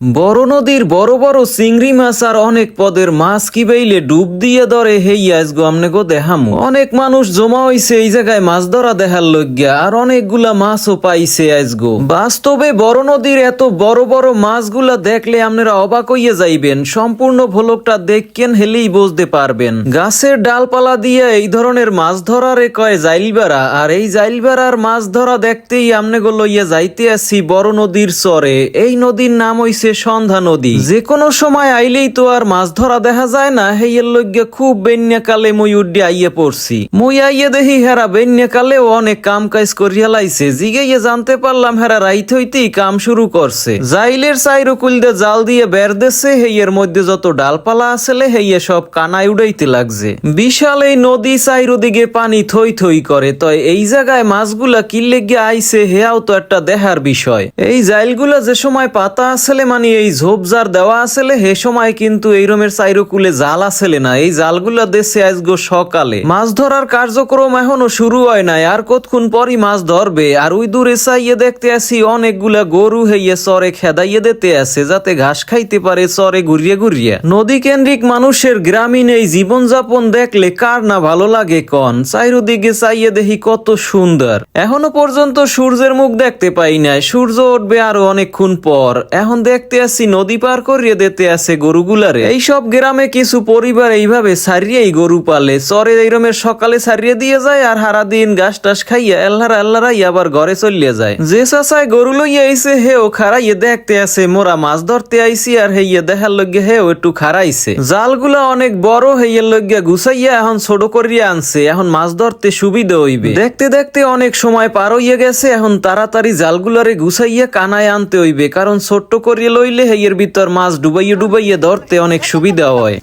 বড় নদীর বড় বড় চিংড়ি মাছ আর অনেক পদের মাছ কি বেইলে ডুব দিয়ে ধরে, হেই আজগো আমনে গো দেহামু। অনেক মানুষ জমা হইছে এই জায়গায় মাছ ধরা দেখার লজ্ঞা আর অনেকগুলা মাছও পাইছে আজগো। বাস্তবে বড় নদীর এত বড় বড় মাছগুলা দেখলে আপনারা অবাক হইয়া যাইবেন, সম্পূর্ণ ভোলকটা দেখকেন হেলেই বুঝতে পারবেন। গাছের ডালপালা দিয়ে এই ধরনের মাছ ধরারে কয় জাইলবেড়া আর এই জাইলবেড়ার মাছ ধরা দেখতেই আমনে গো লইয়া যাইতে আসি বড় নদীর চরে। এই নদীর নাম হইছে সন্ধ্যা নদী। যে কোনো সময় আইলেই তো আর মাছ ধরা দেখা যায় না। হেয়ের লইগে খুব বেন্যা কালে মই উড্ডি আইয়ে পড়ছি। মই আইয়ে দেখি হেরা বন্যাকালেও অনেক কাম কাজ করিয়া লাইছে। জিগাইয়ে জানতে পারলাম হেরা রাইত হইতেই কাম শুরু করছে। জাইলের চাইরো কুলদে জাল দিয়ে বের দেছে। হেয়ের মধ্যে যত ডালপালা আসলে হেয়ে সব কানায় উড়াইতে লাগছে। বিশাল এই নদী চাইরো দিকে পানি থই থই করে। তয় এই জায়গায় মাছগুলা কিল্লে গিয়ে আইছে, হেয়াও তো একটা দেহার বিষয়। এই জাইলগুলা যে সময় পাতা আসলে মানে এই ঝোপঝাড় দেওয়া আসলে হে সময় কিন্তু এই রমের চাইরকুলে জাল আসলে না। এই জালগুলা দেশে আজগো সকালে। মাছ ধরার কার্যক্রম এখনও শুরু হয় নাই। আর কতক্ষণ পরই মাছ ধরবে? আর ওই দূরে চাইয়ে দেখতে আসি অনেকগুলা গরু হইয়ে চরে খেদাইয়ে দিতে আছে যাতে ঘাস খাইতে পারে চরে ঘুরিয়ে ঘুরিয়ে। নদী কেন্দ্রিক মানুষের গ্রামীণ এই জীবনযাপন দেখলে কার না ভালো লাগে কন? চাইরোদিকে চাইয়ে দেখি কত সুন্দর। এখনও পর্যন্ত সূর্যের মুখ দেখতে পাই নাই। সূর্য উঠবে আরও অনেকক্ষণ পর। এখন দেখতে আসি নদী পার করিয়ে দিতে আসে গরুগুলারে। এইসব গ্রামে কিছু পরিবার এইভাবে সারিয়েই গরু পালে। চরে এইরমের সকালে সারিয়ে দিয়ে যায় আর হারা দিন ঘাস টাস খাইয়া এল্লারা এল্লারাই আবার ঘরে চলিয়ে যায়। যে চাচায় গরু লইয়া আইছে ও খারাইয়ে দেখতে আসে, মোরা মাছ ধরতে আইছি আর হেইয়ে দেখার লগে হে ও একটু খারাইছে জালগুলা অনেক বড় হেইয়ের লগে গুছাইয়া এখন ছোট করিয়া আনছে, এখন মাছ ধরতে সুবিধা হইবে। দেখতে দেখতে অনেক সময় পার হইয়া গেছে, এখন তাড়াতাড়ি জালগুলারে গুছাইয়া কানায় আনতে হইবে, কারণ ছোট্ট করিয়ে লইলে হেয়ের ভিতর মাছ ডুবাইয়ে ডুবাইয়ে ধরতে অনেক সুবিধা হয়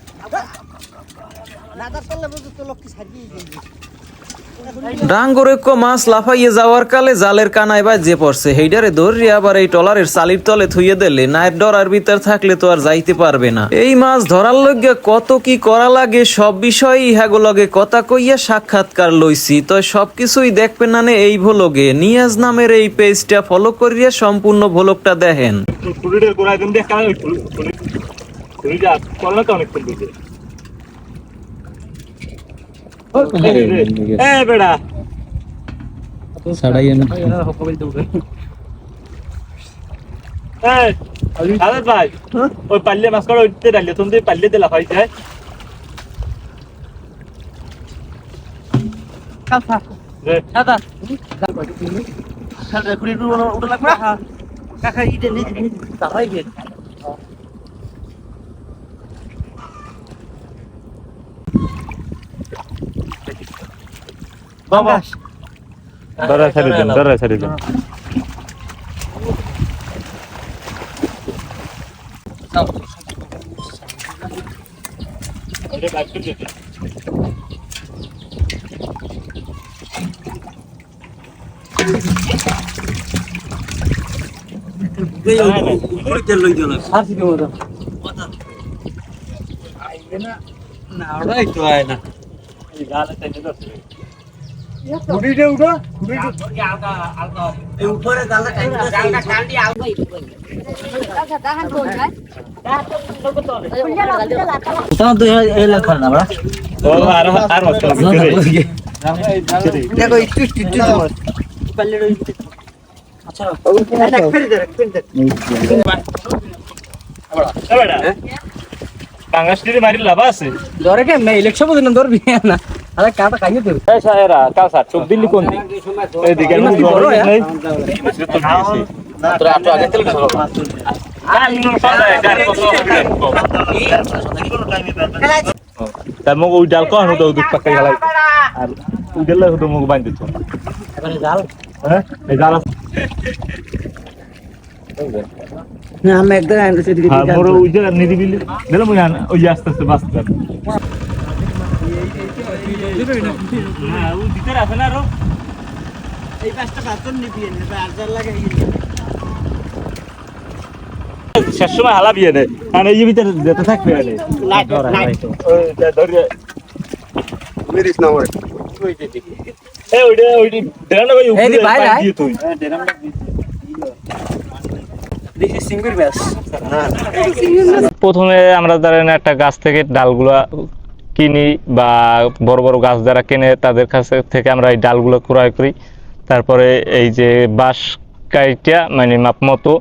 ডাঙ্গরেক্য মাছ লাফাইয়ে যাওয়ার কালে জালের কানায় বাজে পড়ছে। হেইডারে ধরিয়ে আবার এই টলারের চালির তলে থুইয়ে দিলে নায়ের ডরার ভিতর থাকলে তো আর যাইতে পারবে না। এই মাছ ধরার লগে কত কি করা লাগে সব বিষয়ে ইহাগো লগে কথা কইয়া সাক্ষাৎকার লইছি। তো সবকিছুই দেখবেন না নে এই ভোলগে। নিয়াজ নামের এই পেজটা ফলো করিয়া সম্পূর্ণ ভোলকটা দেখেন ফুলিটার গোড়ায় দিন দেখা ওই ফুলি ফুলি ফুলিটা করলে তো অনেক ফুল দিতে এ বেড়া এই আরে ভাই ওই পাল্লে মাছ করে উঠতে ডালে তুমি পাল্লে দিলা ভাই যায় রে বাবা দরা ছাড়ি দেন দরা ছাড়ি দেন। এটা কাট করে দিতে গালে মারি লাভ আছে? ইলেকশন না। আরে কাটা খাইয়ে তোর এই সাহেরা কাল স্যার চোখ দিল্লি কোন দিক এইদিকে আমি কি বড়, হ্যাঁ? নেই তো দিয়েছি তোরা আটো আগে তেল খাও তার মগ ওই ডাল কখন হতো দুধ পাকাই গেলাই আর ওই ডাল হতো মগ বাইন দিত এখানে জাল হ্যাঁ এই ডাল আছে। না আমি একদম আনতে সেদিকে হ্যাঁ মোর ওই যে নিরিবিলি দিলাম ওই আন- ওই যে আস্তে আস্তে বাঁচতে হ্যাঁ না আরও এই পাঁচটা নিবি লাগে শেষ সময় হালাবি এনে আর এই ভিতরে যেতে থাকবে এনে লাইট লাইট ওই যা ধরে এই ওইটা ওইটা দেনা ভাই উপরে। ভাই, দিয়ে তুই দেখি প্রথমে আমরা ধরেন একটা গাছ থেকে ডালগুলা কিনি বা বড় বড় গাছ যারা কেনে তাদের কাছে থেকে আমরা এই ডালগুলো ক্রয় করি। তারপরে এই যে বাঁশ কাইটা মানে মাপ মতো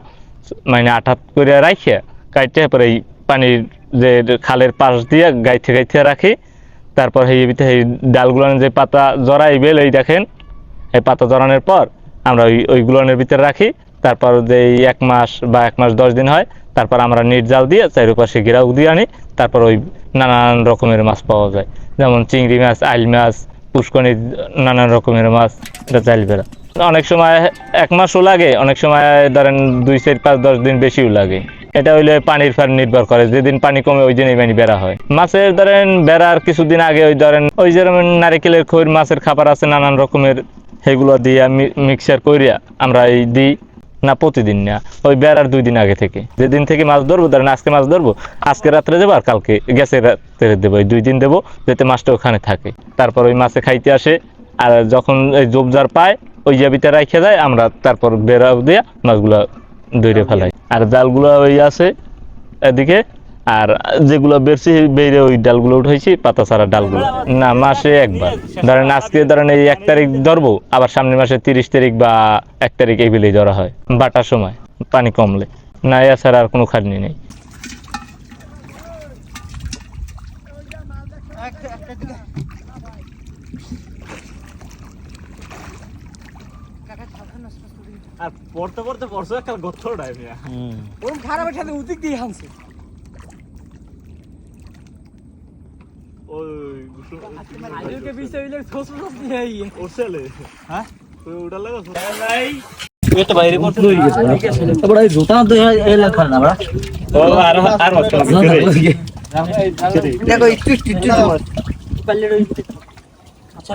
মানে আঠাত করে রাখিয়া কাইটে পরে এই পানির যে খালের পাশ দিয়ে গাইতে গাইতে রাখি। তারপর এই ভিতরে এই ডালগুলো যে পাতা জড়াইবে, এই দেখেন, এই পাতা জড়ানোর পর আমরা ওই ওইগুলোনের ভিতরে রাখি। তারপর যে এক মাস বা এক মাস দশ দিন হয় তারপর আমরা নিট জাল দিয়ে চারিপাশে ঘেরাও দিয়ে আনি, তারপর ওই নানান রকমের মাছ পাওয়া যায়। যেমন চিংড়ি মাছ, আইল মাছ পুষ্কনি নানান রকমের মাছ, এটা চাইল বেড়া। অনেক সময় এক মাসও লাগে, অনেক সময় ধরেন দুই চার পাঁচ দশ দিন বেশিও লাগে। এটা হইলে পানির ফার নির্ভর করে, যেদিন পানি কমে ওই দিনই পানি বেড়া হয়। মাছের ধরেন বেড়ার কিছুদিন আগে ওই ধরেন ওই যেরকম নারিকেলের খৈর মাছের খাবার আছে, নানান রকমের, সেগুলো দিয়ে মিক্সার করিয়া আমরা এই দিই। না প্রতিদিন না, ওই বেড়ার দুই দিন আগে থেকে। যেদিন থেকে মাছ ধরবো, ধরেন আজকে মাছ ধরবো, আজকে রাত্রে দেবো আর কালকে গ্যাসের রাত্রে দেবো দুই দিন দেবো, যাতে মাছটা ওখানে থাকে। তারপর ওই মাছে খাইতে আসে, আর যখন এই জবজার পায়, ওই জাবিতে রাখে যায়, আমরা তারপর বেড়া দিয়ে মাছগুলো ধরে ফেলাই। আর জালগুলো ওই আছে, এদিকে আর যেগুলো বেরছি বেড়ে ওই ডালগুলো উঠাইছি পাতা ছাড়া ডালগুলো। না মাসে একবার। ধরেন আজকে ধরেন এই এক তারিখ ধরবো আবার সামনের মাসে তিরিশ তারিখ বা এক তারিখ এই বিলেই ধরা হয় বাটার সময় পানি কমলে। না এছাড়া আর কোনো খাটনি নেই। আর পড়তে পড়তে পড়ছো একটা গর্ত উঠায় মিয়া। ওরম খারাপ সাথে উদিক দিয়ে হানছে ওই গুসু আজকে বিষয় হইলে ছোট ছোট দিয়ে আই ওরছেলে হ্যাঁ ওই ওটা লাগা বড় জুতা তো এ লেখা না বড়। ও আর আর দেখো একটু একটু আচ্ছা।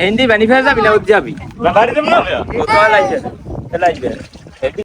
হিন্দি বানি ফেলা যাবি না যাবি